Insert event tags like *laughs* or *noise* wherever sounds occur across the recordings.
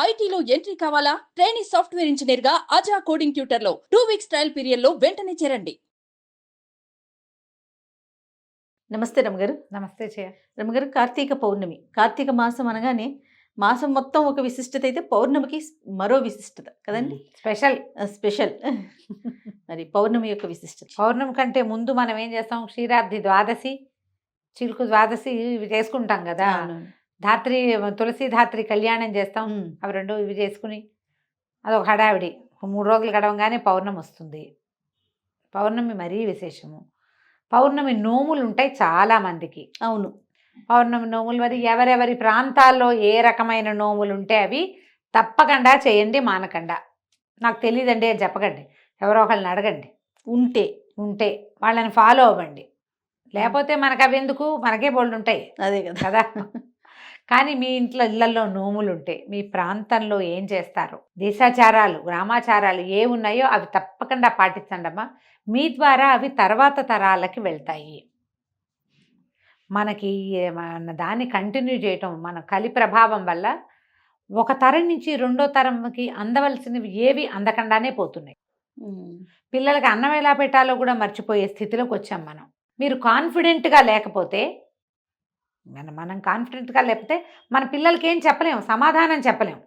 ఐటీలో ఎంట్రీ కావాలా? Trainee software ఇంజనీర్గా అజా కోడింగ్ ట్యూటర్లో టూ వీక్స్ ట్రయల్ పీరియడ్లో వెంటనే చేరండి. నమస్తే రమగారు. నమస్తే చేయ రమగారు కార్తీక పౌర్ణమి. కార్తీక మాసం అనగానే మాసం మొత్తం ఒక విశిష్టత అయితే పౌర్ణమికి మరో విశిష్టత కదండి? స్పెషల్. స్పెషల్. మరి పౌర్ణమి యొక్క విశిష్టత. పౌర్ణమి కంటే ముందు మనం ఏం చేస్తాం? క్షీరాబ్ది ద్వాదశి చిలుకు ద్వాదశి ఇవి చేసుకుంటాం కదా. ధాత్రి తులసి ధాత్రి కళ్యాణం చేస్తాం. అవి రెండు ఇవి చేసుకుని అదొక హడావిడి. ఒక మూడు రోజులు గడవగానే పౌర్ణమి వస్తుంది. పౌర్ణమి మరీ విశేషము. పౌర్ణమి నోములు ఉంటాయి చాలా మందికి. అవును. పౌర్ణమి నోములు మరి ఎవరెవరి ప్రాంతాల్లో ఏ రకమైన నోములు ఉంటే అవి తప్పకుండా చేయండి మానకుండా. నాకు తెలియదండి అని చెప్పకండి. ఎవరో ఒకళ్ళని అడగండి. ఉంటే. ఉంటే వాళ్ళని ఫాలో అవ్వండి. లేకపోతే మనకు అవి ఎందుకు? మనకే బోల్డ్ ఉంటాయి అదే కదా. కదా? *laughs* కానీ మీ ఇంట్లో ఇళ్ళలో నోములు ఉంటే మీ ప్రాంతంలో ఏం చేస్తారు? దేశాచారాలు గ్రామాచారాలు ఏ ఉన్నాయో అవి తప్పకుండా పాటించండి అమ్మా మీ ద్వారా అవి తర్వాత తరాలకి వెళ్తాయి. మనకి మన దాన్ని కంటిన్యూ చేయటం మన కలి ప్రభావం వల్ల ఒక తరం నుంచి రెండో తరంకి అందవలసినవి ఏవి అందకుండానే పోతున్నాయి. పిల్లలకి అన్నం ఎలా పెట్టాలో కూడా మర్చిపోయే స్థితిలోకి వచ్చాం మనం. మీరు కాన్ఫిడెంట్గా లేకపోతే మన మనం కాన్ఫిడెంట్గా లేకపోతే మన పిల్లలకి ఏం చెప్పలేము సమాధానం చెప్పలేము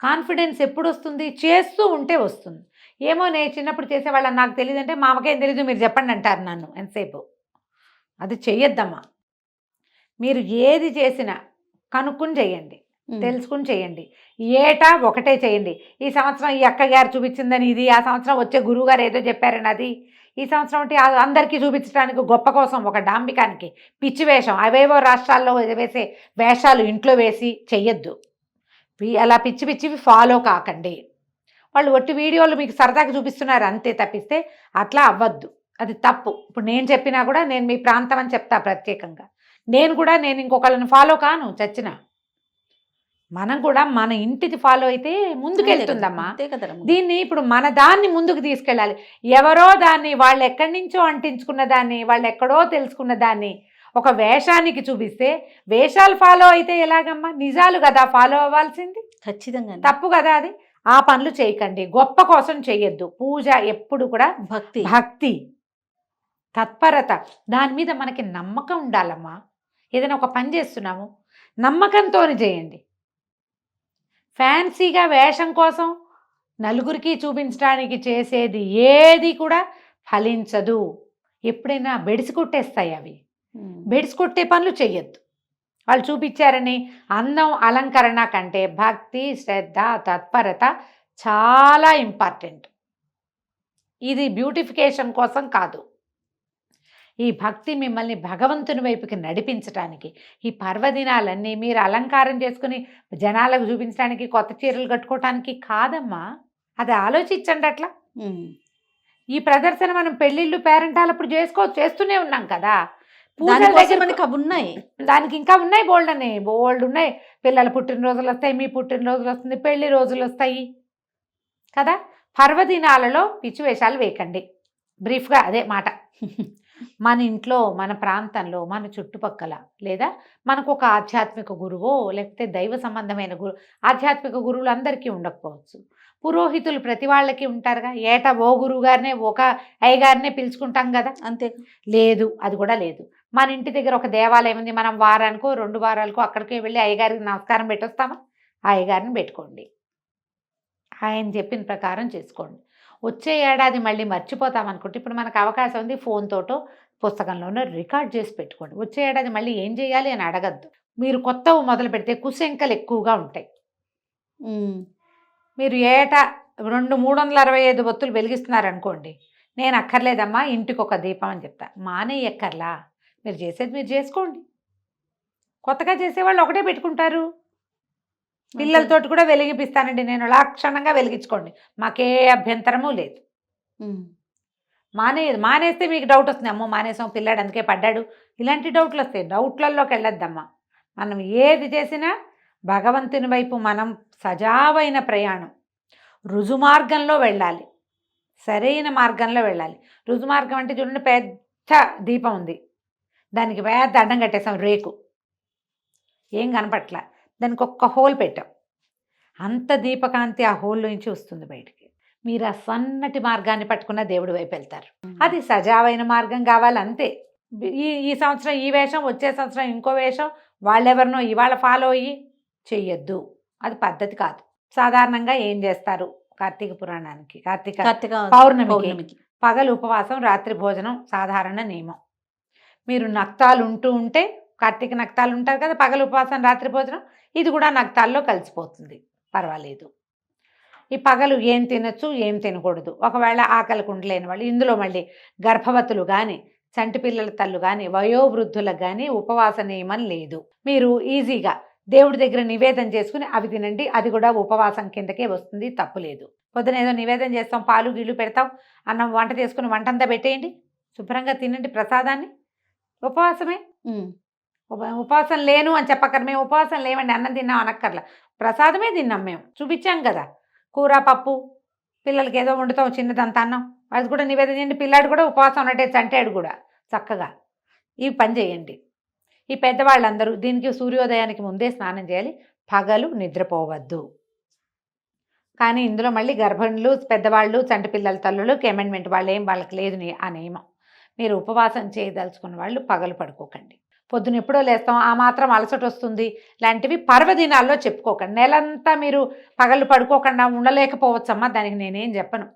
కాన్ఫిడెన్స్ ఎప్పుడు వస్తుంది చేస్తూ ఉంటే వస్తుంది. ఏమో నేను చిన్నప్పుడు చేసేవాళ్ళని నాకు తెలియదంటే మామకేం తెలీదు మీరు చెప్పండి అంటారు నన్ను ఎంతసేపు. అది చెయ్యొద్దమ్మా. మీరు ఏది చేసినా కనుక్కుని చేయండి తెలుసుకుని చేయండి ఏటా ఒకటే చేయండి ఈ సంవత్సరం ఈ అక్కగారు చూపించిందని ఇది ఆ సంవత్సరం వచ్చే గురువు గారు ఏదో చెప్పారని అది ఈ సంవత్సరం అంటే అందరికీ చూపించడానికి గొప్ప కోసం ఒక డాంబికానికి పిచ్చి వేషం. అవేవో రాష్ట్రాల్లో వేసే వేషాలు ఇంట్లో వేసి చెయ్యొద్దు. అలా పిచ్చి పిచ్చివి ఫాలో కాకండి. వాళ్ళు ఒట్టి వీడియోలు మీకు సరదాగా చూపిస్తున్నారు అంతే తప్పిస్తే అట్లా అవ్వద్దు. అది తప్పు. ఇప్పుడు నేను చెప్పినా కూడా నేను మీ ప్రాంతం అని చెప్తా ప్రత్యేకంగా. నేను కూడా నేను ఇంకొకళ్ళని ఫాలో కాను చచ్చిన. మనం కూడా మన ఇంటిది ఫాలో అయితే ముందుకెళ్తుందమ్మా. దీన్ని ఇప్పుడు మన దాన్ని ముందుకు తీసుకెళ్ళాలి. ఎవరో దాన్ని వాళ్ళు ఎక్కడి నుంచో అంటించుకున్న దాన్ని వాళ్ళు ఎక్కడో తెలుసుకున్న దాన్ని ఒక వేషానికి చూపిస్తే వేషాలు ఫాలో అయితే ఎలాగమ్మా? నిజాలు కదా ఫాలో అవ్వాల్సింది. ఖచ్చితంగా తప్పు కదా అది. ఆ పనులు చేయకండి. గొప్ప కోసం చేయొద్దు పూజ ఎప్పుడు కూడా భక్తి. భక్తి. తత్పరత. దాని మీద మనకి నమ్మకం ఉండాలమ్మా. ఏదైనా ఒక పని చేస్తున్నాము నమ్మకంతో చేయండి. ఫ్యాన్సీగా వేషం కోసం నలుగురికి చూపించడానికి చేసేది ఏది కూడా ఫలించదు. ఎప్పుడైనా బెడిసి కొట్టేస్తాయి అవి. బెడిసి కొట్టే పనులు చెయ్యొద్దు. వాళ్ళు చూపించారని అందం అలంకరణ కంటే భక్తి శ్రద్ధ తత్పరత చాలా ఇంపార్టెంట్. ఇది బ్యూటిఫికేషన్ కోసం కాదు. ఈ భక్తి మిమ్మల్ని భగవంతుని వైపుకి నడిపించడానికి ఈ పర్వదినాలన్నీ మీరు అలంకారం చేసుకుని జనాలకు చూపించడానికి కొత్త చీరలు కట్టుకోవటానికి కాదమ్మా. అది ఆలోచించండి అట్లా. ఈ ప్రదర్శన మనం పెళ్ళిళ్ళు పేరెంటాలప్పుడు చేసుకో చేస్తూనే ఉన్నాం కదా. పూజల దగ్గర మనకి అవి ఉన్నాయి. దానికి ఇంకా ఉన్నాయి బోల్డ్ అని బోల్డ్ ఉన్నాయి. పిల్లల పుట్టినరోజులు వస్తాయి మీ పుట్టినరోజులు వస్తుంది పెళ్ళి రోజులు వస్తాయి. కదా? పర్వదినాలలో పిచ్చి వేషాలు వేయకండి. బ్రీఫ్గా అదే మాట. మన ఇంట్లో మన ప్రాంతంలో మన చుట్టుపక్కల లేదా మనకు ఒక ఆధ్యాత్మిక గురువో లేకపోతే దైవ సంబంధమైన గురు ఆధ్యాత్మిక గురువులు అందరికీ ఉండకపోవచ్చు. పురోహితులు ప్రతి వాళ్ళకి ఉంటారుగా. ఏటా ఓ గురువు గారినే ఒక అయ్యగారినే పిలుచుకుంటాం కదా. అంతే. లేదు అది కూడా లేదు. మన ఇంటి దగ్గర ఒక దేవాలయం ఉంది మనం వారానికో రెండు వారాలకో అక్కడికి వెళ్ళి అయ్యగారికి నమస్కారం పెట్టొస్తామా? అయ్యగారిని పెట్టుకోండి. ఆయన చెప్పిన ప్రకారం చేసుకోండి. వచ్చే ఏడాది మళ్ళీ మర్చిపోతాం అనుకుంటే ఇప్పుడు మనకు అవకాశం ఉంది ఫోన్ తోటో పుస్తకంలోనో రికార్డ్ చేసి పెట్టుకోండి. వచ్చే ఏడాది మళ్ళీ ఏం చేయాలి అని అడగద్దు. మీరు కొత్తవి మొదలు పెడితే కుశంకలు ఎక్కువగా ఉంటాయి. మీరు ఏటా రెండు మూడు వందల అరవై ఐదు ఒత్తులు వెలిగిస్తున్నారనుకోండి నేను అక్కర్లేదమ్మా ఇంటికి ఒక దీపం అని చెప్తా. మానే ఎక్కర్లా మీరు చేసేది మీరు చేసుకోండి. కొత్తగా చేసేవాళ్ళు ఒకటే పెట్టుకుంటారు. పిల్లలతోటి కూడా వెలిగిపిస్తానండి నేను. లక్షణంగా వెలిగించుకోండి. మాకే అభ్యంతరము లేదు. మానే మానేస్తే మీకు డౌట్ వస్తుంది. అమ్మో మానేసాం పిల్లాడు అందుకే పడ్డాడు. ఇలాంటి డౌట్లు వస్తాయి. డౌట్లలోకి వెళ్ళొద్దమ్మా. మనం ఏది చేసినా భగవంతుని వైపు మనం సజావైన ప్రయాణం. రుజుమార్గంలో వెళ్ళాలి. సరైన మార్గంలో వెళ్ళాలి. రుజుమార్గం అంటే చూడండి పెద్ద దీపం ఉంది. దానికి పెద్ద అడ్డం కట్టేసాం రేకు. ఏం కనపట్ల? దానికి ఒక్క హోల్ పెట్టాం. అంత దీపకాంతి ఆ హోల్లో నుంచి వస్తుంది బయటికి. మీరు ఆ సన్నటి మార్గాన్ని పట్టుకున్న దేవుడి వైపు వెళ్తారు. అది సజావైన మార్గం కావాలి అంతే. ఈ ఈ సంవత్సరం ఈ వేషం వచ్చే సంవత్సరం ఇంకో వేషం వాళ్ళెవరినో ఇవాళ ఫాలో అయ్యి చెయ్యొద్దు. అది పద్ధతి కాదు. సాధారణంగా ఏం చేస్తారు కార్తీక పురాణానికి? కార్తీక కార్తీక పౌర్ణమికి. పౌర్ణమికి. పగలు ఉపవాసం రాత్రి భోజనం సాధారణ నియమం. మీరు నక్తాలు ఉంటూ ఉంటే కార్తీక నక్తాలు ఉంటారు కదా పగలు ఉపవాసం రాత్రి భోజనం ఇది కూడా నక్తాల్లో కలిసిపోతుంది. పర్వాలేదు. ఈ పగలు ఏం తినచ్చు ఏం తినకూడదు. ఒకవేళ ఆకలికి ఉండలేని వాళ్ళు ఇందులో మళ్ళీ గర్భవతులు కానీ చంటి పిల్లల తల్లు కానీ వయోవృద్ధులకు కానీ ఉపవాస నియమం లేదు. మీరు ఈజీగా దేవుడి దగ్గర నివేదన చేసుకుని అవి తినండి అది కూడా ఉపవాసం కిందకే వస్తుంది తప్పులేదు పొద్దున ఏదో నివేదన చేస్తాం పాలు గిళ్ళు పెడతాం అన్నం వంట చేసుకుని వంటంతా పెట్టేయండి. శుభ్రంగా తినండి ప్రసాదాన్ని. ఉపవాసమే. ఉపవాసం లేను అని చెప్పక్కర్ మేము ఉపవాసం లేవండి అన్నం తిన్నాం అనక్కర్లా. ప్రసాదమే తిన్నాం మేము. చూపించాం కదా. కూర పప్పు పిల్లలకి ఏదో వండుతాం చిన్నదంత అన్నం. అది కూడా నివేదన చేయండి. పిల్లాడు కూడా ఉపవాసం ఉన్నట్టే చంటాడు కూడా చక్కగా. ఈ పని చేయండి. ఈ పెద్దవాళ్ళందరూ దీనికి సూర్యోదయానికి ముందే స్నానం చేయాలి. పగలు నిద్రపోవద్దు. కానీ ఇందులో మళ్ళీ గర్భిణులు పెద్దవాళ్ళు చంటి పిల్లల తల్లులు అమెండ్మెంట్ వాళ్ళు ఏం వాళ్ళకి లేదు ఆ నియమం. మీరు ఉపవాసం చేయదలుచుకున్న వాళ్ళు పగలు పడుకోకండి. పొద్దున ఎప్పుడో లేస్తాం ఆ మాత్రం అలసట వస్తుంది. లాంటివి పర్వదినాల్లో చెప్పుకోకండి. నెలంతా మీరు పగలు పడుకోకుండా ఉండలేకపోవచ్చమ్మా దానికి నేనేం చెప్పను.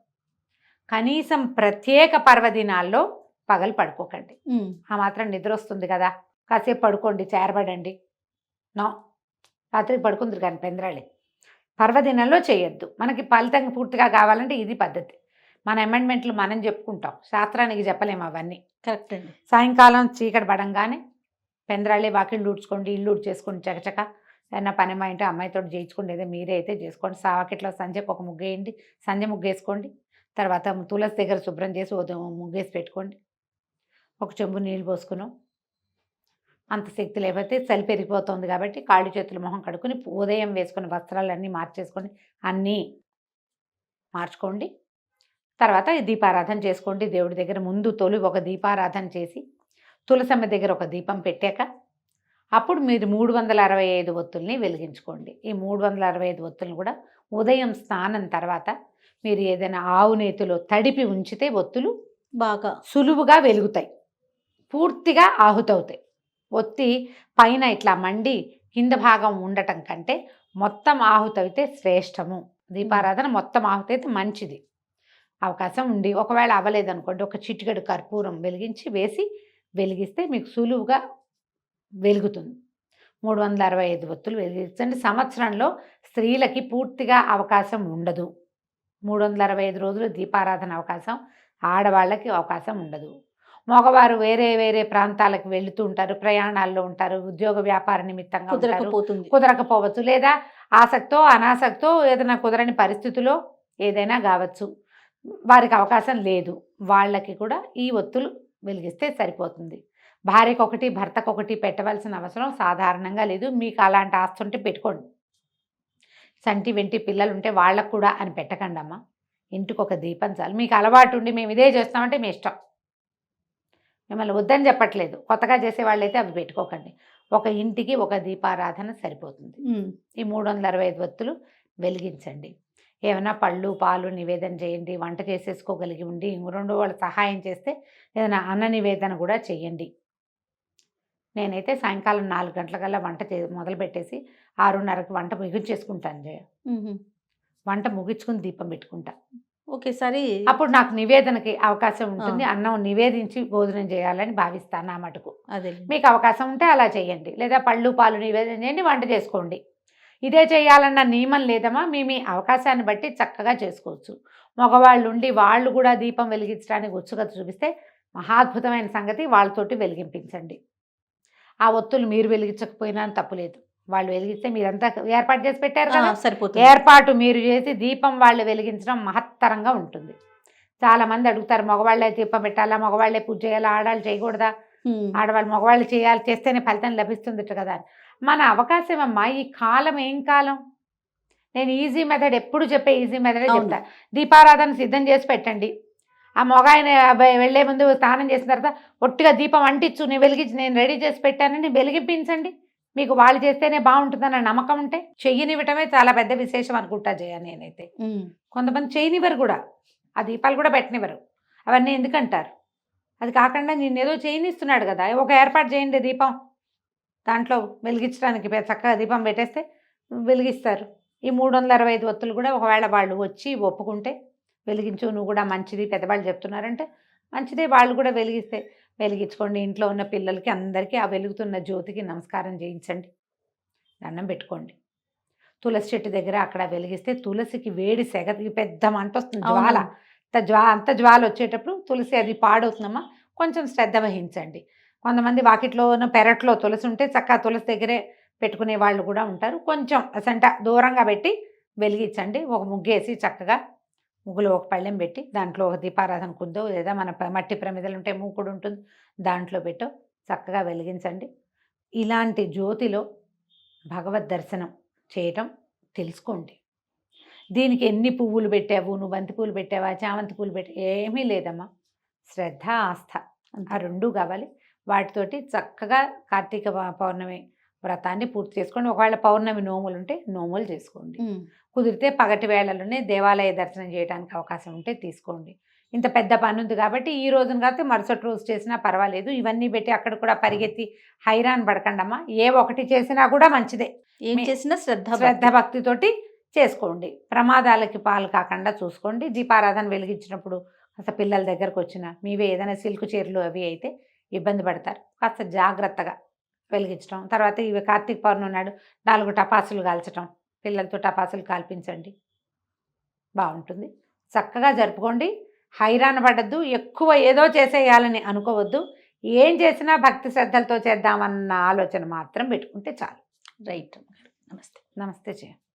కనీసం ప్రత్యేక పర్వదినాల్లో పగలు పడుకోకండి. ఆ మాత్రం నిద్ర వస్తుంది కదా. కాసేపు పడుకోండి చేరబడండి. నో. రాత్రి పడుకుందరు కానీ పెందరాళి పర్వదినంలో చేయొద్దు. మనకి ఫలితం పూర్తిగా కావాలంటే ఇది పద్ధతి. మన అమెండ్మెంట్లు మనం చెప్పుకుంటాం. శాస్త్రానికి చెప్పలేము అవన్నీ. కరెక్ట్ అండి. సాయంకాలం చీకటి పడంగానే పెందరాళ్ళే వాకిళ్ళు ఊడ్చుకోండి ఇల్లు ఊడ్చేసుకోండి చకచక. ఏదైనా పని మా ఇంటి అమ్మాయితో చేయించుకోండి ఏదో మీరే అయితే చేసుకోండి. సావాకిట్లో సంజకు ఒక ముగ్గు వేయండి సంజ ముగ్గు వేసుకోండి. తర్వాత తులసి దగ్గర శుభ్రం చేసి ఉదయం ముగ్గేసి పెట్టుకోండి. ఒక చెంబు నీళ్ళు పోసుకున్నాం. అంత శక్తి లేకపోతే చలి పెరిగిపోతుంది కాబట్టి కాళ్ళు చేతులు మొహం కడుక్కుని ఉదయం వేసుకుని వస్త్రాలన్నీ మార్చేసుకోండి అన్నీ మార్చుకోండి. తర్వాత దీపారాధన చేసుకోండి. దేవుడి దగ్గర ముందు తొలి ఒక దీపారాధన చేసి తులసమ్మ దగ్గర ఒక దీపం పెట్టాక అప్పుడు మీరు మూడు వందల అరవై ఐదు ఒత్తుల్ని వెలిగించుకోండి. ఈ మూడు వందల అరవై ఐదు ఒత్తుల్ని కూడా ఉదయం స్నానం తర్వాత మీరు ఏదైనా ఆవు నేతిలో తడిపి ఉంచితే ఒత్తులు బాగా సులువుగా వెలుగుతాయి. పూర్తిగా ఆహుతవుతాయి. ఒత్తి పైన ఇట్లా మండి కింద భాగం ఉండటం కంటే మొత్తం ఆహుతయితే శ్రేష్టము. దీపారాధన మొత్తం ఆహుతయితే మంచిది. అవకాశం ఉండి ఒకవేళ అవ్వలేదనుకోండి ఒక చిటికెడు కర్పూరం వెలిగించి వేసి వెలిగిస్తే మీకు సులువుగా వెలుగుతుంది. మూడు వందల అరవై ఐదు ఒత్తులు వెలిగించండి సంవత్సరంలో స్త్రీలకి పూర్తిగా అవకాశం ఉండదు. మూడు వందల అరవై ఐదు రోజులు దీపారాధన అవకాశం ఆడవాళ్ళకి అవకాశం ఉండదు. మగవారు వేరే వేరే ప్రాంతాలకు వెళుతూ ఉంటారు ప్రయాణాల్లో ఉంటారు ఉద్యోగ వ్యాపార నిమిత్తంగా కుదరకపోతుంది. కుదరకపోవచ్చు లేదా ఆసక్తో అనాసక్తో ఏదైనా కుదరని పరిస్థితిలో ఏదైనా కావచ్చు. వారికి అవకాశం లేదు. వాళ్ళకి కూడా ఈ ఒత్తులు వెలిగిస్తే సరిపోతుంది. భార్యకు ఒకటి భర్తకు ఒకటి పెట్టవలసిన అవసరం సాధారణంగా లేదు. మీకు అలాంటి ఆస్తి ఉంటే పెట్టుకోండి. సంటి వెంటి పిల్లలు ఉంటే వాళ్ళకు కూడా అని పెట్టకండి అమ్మా. ఇంటికి ఒక దీపం చాలు. మీకు అలవాటు ఉండి మేము ఇదే చేస్తామంటే మీ ఇష్టం. మిమ్మల్ని వద్దని చెప్పట్లేదు. కొత్తగా చేసే వాళ్ళైతే అవి పెట్టుకోకండి. ఒక ఇంటికి ఒక దీపారాధన సరిపోతుంది. ఈ మూడు వందల అరవై ఐదు వత్తులు వెలిగించండి. ఏమైనా పళ్ళు పాలు నివేదన చేయండి వంట చేసేసుకోగలిగి ఉండి ఇంకో రెండు వాళ్ళు సహాయం చేస్తే ఏదైనా అన్న నివేదన కూడా చేయండి. నేనైతే సాయంకాలం నాలుగు గంటలకల్లా వంట చే మొదలు పెట్టేసి ఆరున్నరకు వంట ముగించేసుకుంటాను జయ. వంట ముగించుకుని దీపం పెట్టుకుంటా. ఒకేసారి అప్పుడు నాకు నివేదనకి అవకాశం ఉంటుంది. అన్నం నివేదించి భోజనం చేయాలని భావిస్తాను ఆ మటుకు. అదే మీకు అవకాశం ఉంటే అలా చేయండి. లేదా పళ్ళు పాలు నివేదన చేయండి వంట చేసుకోండి. ఇదే చేయాలన్న నియమం లేదమ్మా. మీ మీ అవకాశాన్ని బట్టి చక్కగా చేసుకోవచ్చు. మగవాళ్ళు ఉండి వాళ్ళు కూడా దీపం వెలిగించడానికి ఉత్సుకత చూపిస్తే మహాద్భుతమైన సంగతి వాళ్ళతోటి వెలిగింపించండి. ఆ ఒత్తులు మీరు వెలిగించకపోయినా తప్పులేదు వాళ్ళు వెలిగిస్తే మీరంతా ఏర్పాటు చేసి పెట్టారు కదా? సరిపోతుంది. ఏర్పాటు మీరు చేసి దీపం వాళ్ళు వెలిగించడం మహత్తరంగా ఉంటుంది. చాలా మంది అడుగుతారు మగవాళ్ళే దీపం పెట్టాలా? మగవాళ్ళే పూజ చేయాలా? ఆడాళ్ళు చేయకూడదా. ఆడవాళ్ళు మగవాళ్ళు చేయాలి చేస్తేనే ఫలితం లభిస్తుందిట కదా. మన అవకాశం అమ్మా ఈ కాలం ఏం కాలం? నేను ఈజీ మెథడ్ ఎప్పుడు చెప్పే ఈజీ మెథడే. చెప్తా. దీపారాధన సిద్ధం చేసి పెట్టండి. ఆ మొగాయన వెళ్ళే ముందు స్నానం చేసిన తర్వాత ఒట్టిగా దీపం అంటించు నేను వెలిగించి నేను రెడీ చేసి పెట్టానని వెలిగింపించండి. మీకు వాళ్ళు చేస్తేనే బాగుంటుందన్న నమ్మకం ఉంటే చెయ్యనివ్వటమే చాలా పెద్ద విశేషం అనుకుంటా జయ నేనైతే. కొంతమంది చేయనివ్వరు కూడా. ఆ దీపాలు కూడా పెట్టనివ్వరు. అవన్నీ ఎందుకంటారు? అది కాకుండా నేనేదో చేయనిస్తున్నాడు కదా ఒక ఏర్పాటు చేయండి దీపం. దాంట్లో వెలిగించడానికి చక్కగా దీపం పెట్టేస్తే వెలిగిస్తారు. ఈ మూడు వందల అరవై ఐదు ఒత్తులు కూడా ఒకవేళ వాళ్ళు వచ్చి ఒప్పుకుంటే వెలిగించు నువ్వు కూడా మంచిది పెద్దవాళ్ళు చెప్తున్నారంటే మంచిదే. వాళ్ళు కూడా వెలిగిస్తే వెలిగించుకోండి. ఇంట్లో ఉన్న పిల్లలకి అందరికీ ఆ వెలుగుతున్న జ్యోతికి నమస్కారం చేయించండి. దండం పెట్టుకోండి. తులసి చెట్టు దగ్గర అక్కడ వెలిగిస్తే తులసికి వేడి సెగ పెద్ద మంట వస్తుంది. జ్వాల. అంత జ్వా అంత జ్వాల వచ్చేటప్పుడు తులసి అది పాడవుతుందమ్మా. కొంచెం శ్రద్ధ వహించండి. కొంతమంది వాకిట్లో ఉన్న పెరట్లో తులసి ఉంటే చక్కగా తులసి దగ్గరే పెట్టుకునే వాళ్ళు కూడా ఉంటారు. కొంచెం అసంట దూరంగా పెట్టి వెలిగించండి. ఒక ముగ్గేసి చక్కగా ముగ్గులు ఒక పళ్ళెం పెట్టి దాంట్లో ఒక దీపారాధన కుందో లేదా మన మట్టి ప్రమిదలు ఉంటే మూకుడు ఉంటుంది దాంట్లో పెట్టో చక్కగా వెలిగించండి. ఇలాంటి జ్యోతిలో భగవద్ దర్శనం చేయటం తెలుసుకోండి. దీనికి ఎన్ని పువ్వులు పెట్టావు నువ్వు బంతి పూలు పెట్టావా చామంతి పూలు పెట్టా ఏమీ లేదమ్మా. శ్రద్ధ ఆస్థ. ఆ రెండు కావాలి. వాటితోటి చక్కగా కార్తీక పౌర్ణమి వ్రతాన్ని పూర్తి చేసుకోండి. ఒకవేళ పౌర్ణమి నోములు ఉంటే నోములు చేసుకోండి. కుదిరితే పగటి వేళలోనే దేవాలయ దర్శనం చేయడానికి అవకాశం ఉంటే తీసుకోండి. ఇంత పెద్ద పని ఉంది కాబట్టి ఈ రోజున కాకపోతే మరుసటి రోజు చేసినా పర్వాలేదు. ఇవన్నీ పెట్టి అక్కడ కూడా పరిగెత్తి హైరాన్ పడకండమ్మా. ఏ ఒకటి చేసినా కూడా మంచిదే. ఏం చేసినా శ్రద్ధ శ్రద్ధ భక్తి. భక్తితోటి చేసుకోండి. ప్రమాదాలకి పాలు కాకుండా చూసుకోండి. దీపారాధన వెలిగించినప్పుడు కాస్త పిల్లల దగ్గరకు వచ్చిన మీవే ఏదైనా సిల్క్ చీరలు అవి అయితే ఇబ్బంది పడతారు. కాస్త జాగ్రత్తగా వెలిగించడం తర్వాత ఇవి కార్తీక పౌర్ణమి నాడు నాలుగు టపాసులు కాల్చడం పిల్లలతో టపాసులు కాల్పించండి. బాగుంటుంది. చక్కగా జరుపుకోండి. హైరాణ పడద్దు. ఎక్కువ ఏదో చేసేయాలని అనుకోవద్దు. ఏం చేసినా భక్తి శ్రద్ధలతో చేద్దామన్న ఆలోచన మాత్రం పెట్టుకుంటే చాలు. రైట్ నమస్తే. నమస్తే చేయండి.